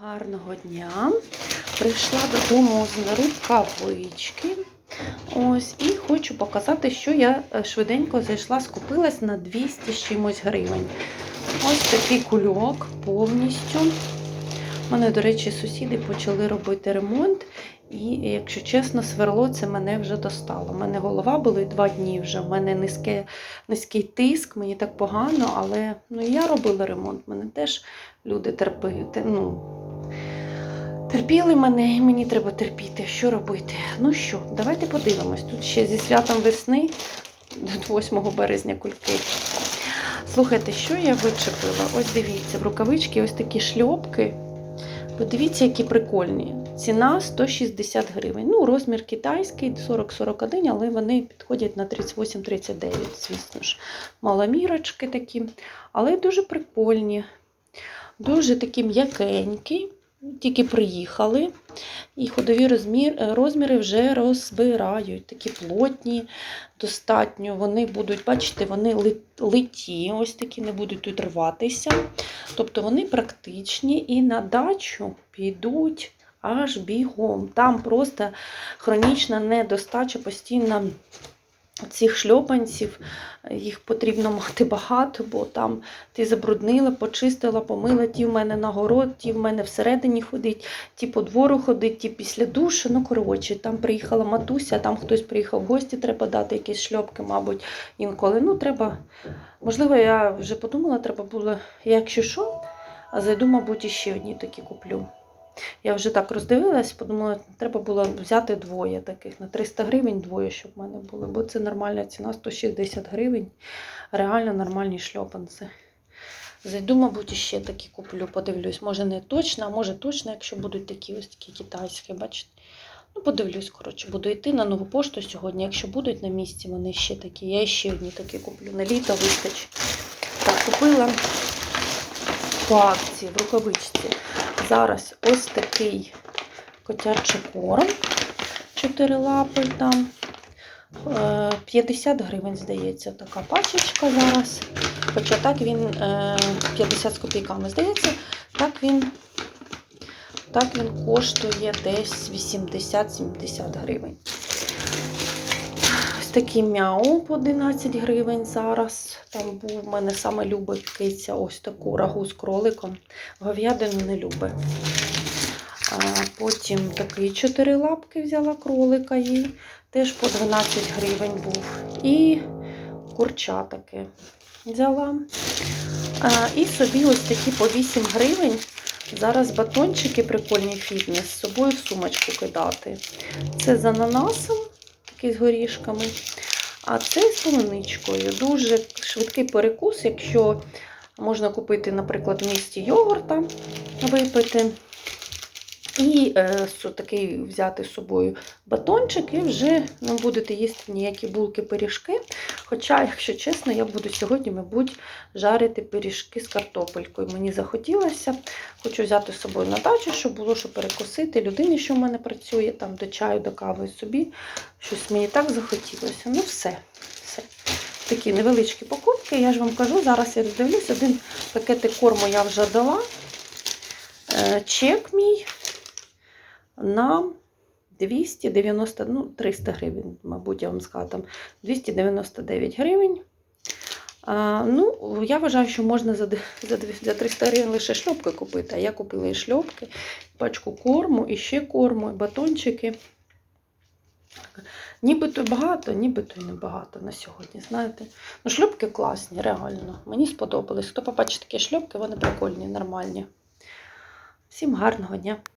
Гарного дня. Прийшла додому з рукавички. Ось, і хочу показати, що я е, швиденько зайшла, скупилась на 200 з чимось гривень. Ось такий кульок повністю. У мене, до речі, сусіди почали робити ремонт. І, якщо чесно, сверло це мене вже достало. У мене голова болить два дні вже. У мене низьке, низький тиск, мені так погано, але ну, я робила ремонт. Мене теж люди терпили. Ну, терпіли мене, і мені треба терпіти. Що робити? Ну що, давайте подивимось. Тут ще зі святом весни до 8 березня кульки. Слухайте, що я вичепила? Ось дивіться, в рукавички ось такі шльопки. Подивіться, які прикольні. Ціна 160 гривень. Ну, розмір китайський 40-41, але вони підходять на 38-39, звісно ж. Маломірочки такі, але дуже прикольні. Дуже такі м'якенькі. Тільки приїхали, і ходові розмір, розміри вже розбирають. Такі плотні, достатньо. Вони будуть, бачите, вони ли- литі, ось такі не будуть тут рватися. Тобто вони практичні і на дачу підуть аж бігом. Там просто хронічна недостача постійно цих шльопанців. Їх потрібно мати багато, бо там ти забруднила, почистила, помила, ті в мене на город, ті в мене всередині ходить, ті по двору ходить, ті після душу. Ну, коротше, там приїхала матуся, там хтось приїхав в гості, треба дати якісь шльопки, мабуть, інколи. Ну, треба, можливо, я вже подумала, треба було, якщо що, а зайду, мабуть, іще одні такі куплю. Я вже так роздивилась, подумала, треба було взяти двоє таких на 300 гривень, двоє, щоб в мене були, бо це нормальна ціна 160 гривень. Реально нормальні шльопанці. Зайду, мабуть, іще такі куплю, подивлюсь. Може не точно, а може точно, якщо будуть такі ось такі китайські, бачите. Ну, подивлюсь, коротше, буду йти на нову пошту сьогодні. Якщо будуть на місці, вони ще такі. Я ще одні такі куплю. На літо вистачить. Так, купила по акції в рукавичці. Зараз ось такий котячий корм. Чотири лапи там. Е, 50 гривень, здається, така пачечка зараз. Хоча так він е, 50 з копійками, здається, так він, так він коштує десь 80-70 гривень. Такий мяу по 11 гривень зараз. Там був в мене саме любить киця ось таку рагу з кроликом. Говядину не любить. А потім такий чотири лапки взяла кролика їй. Теж по 12 гривень був. І курча таке взяла. А, і собі ось такі по 8 гривень. Зараз батончики прикольні фітнес з собою в сумочку кидати. Це з ананасом, такий з горішками. А це з полуничкою. Дуже швидкий перекус, якщо можна купити, наприклад, в місті йогурта, випити. І е, такий взяти з собою батончик, і вже не будете їсти ніякі булки пиріжки. Хоча, якщо чесно, я буду сьогодні, мабуть, жарити пиріжки з картопелькою. Мені захотілося. Хочу взяти з собою на дачу, щоб було що перекусити. Людині, що в мене працює, там до чаю, до кави собі. Щось мені так захотілося. Ну, все. все. Такі невеличкі покупки, я ж вам кажу, зараз я роздивлюсь, один пакетик корму я вже дала. Е, Чек мій на 290, ну, 300 гривень, мабуть, я вам сказала, там 299 гривень. А, ну, я вважаю, що можна за, за, за 300 гривень лише шльопки купити. А я купила і шльопки, пачку корму, і ще корму, і батончики. Нібито багато, нібито й небагато на сьогодні, знаєте. Ну, шльопки класні, реально. Мені сподобались. Хто побачить такі шльопки, вони прикольні, нормальні. Всім гарного дня!